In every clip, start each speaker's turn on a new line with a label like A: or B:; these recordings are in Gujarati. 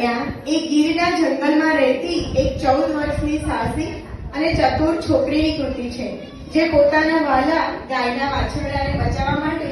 A: કન્યા એ ગીરના જંગલમાં રહેતી એક ચૌદ વર્ષની સાહસી અને ચતુર છોકરીની કૃતિ છે, જે પોતાના વાલા ગાયના વાછરડાને બચાવવા માટે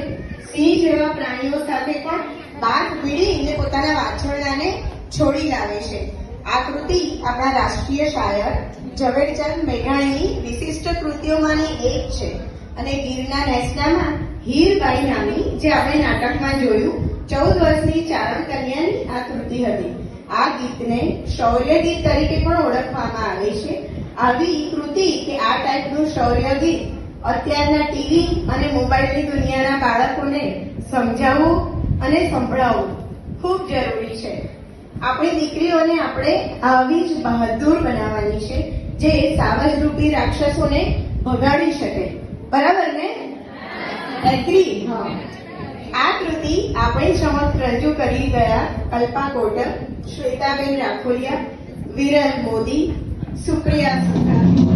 A: સિંહ જેવા પ્રાણીઓ સાથે પણ બાથ ભીડીને પોતાના વાછરડાને છોડી લાવે છે. આ કૃતિ આપણા રાષ્ટ્રીય શાયર ઝવેરચંદ મેઘાણીની વિશિષ્ટ કૃતિઓમાંની એક છે અને ગીરના નેસનામાં હીરબાઈ નામની જે આપણે નાટકમાં જોયું, ચૌદ વર્ષની ચારણ કન્યાની આ કૃતિ હતી. આ ગીતને શૌર્ય ગીત તરીકે પણ ઓળખવામાં આવે છે. આવી કૃતિ કે આ ટાઈપનું શૌર્ય ગીત અત્યારના ટીવી અને મોબાઈલની દુનિયાના બાળકોને સમજાવવું અને સંભળાવવું ખૂબ જરૂરી છે. આપણી દીકરીઓને આપણે આવી જ બહાદુર બનાવવાની છે જે સાવજરૂપી રાક્ષસોને ભગાડી શકે. બરાબર ને? એગ્રી આ કૃતિ આપણે સમક્ષ રજૂ કરી ગયા કલ્પા કોટક શ્વેતાબેન રાખોલિયા વિરલ મોદી સુપ્રિયા સુથાર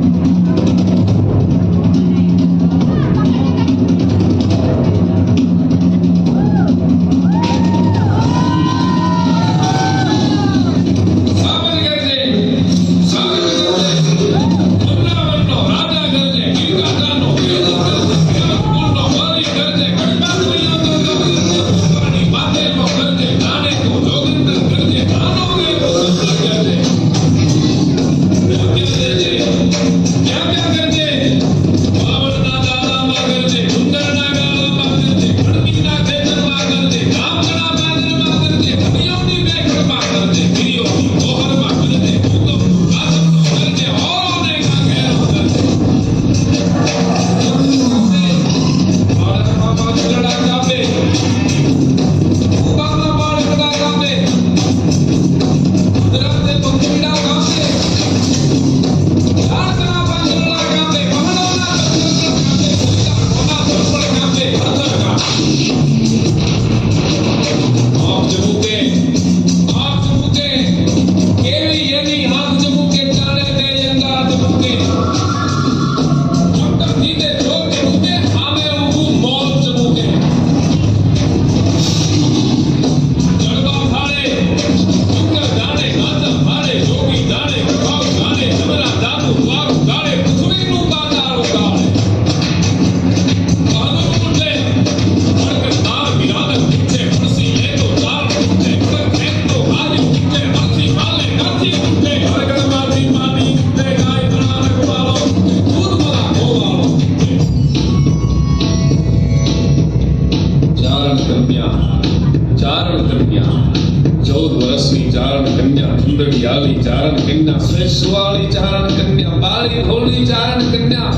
B: રસી ચારણ કન્યા સુંદરિયાલી ચારણ કન્યા શ્રેષ્ઠવાળી ચારણ કન્યા બાળી ભોળી ચારણ કન્યા,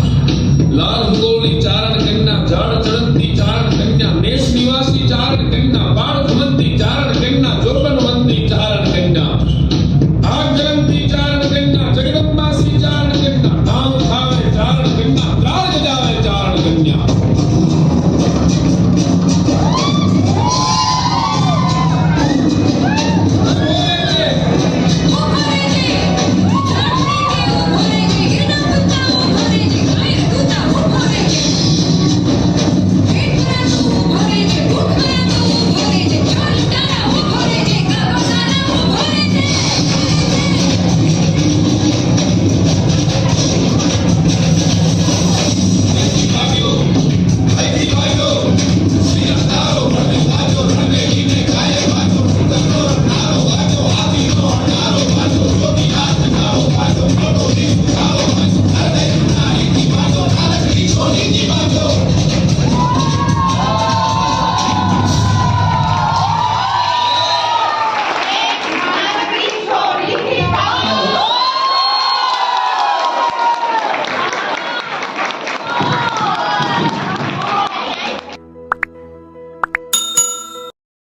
B: લાલ ગોળી ચારણ કન્યા, જળ ચડંતી ચારણ કન્યા નેશ નિવાસી ચારણ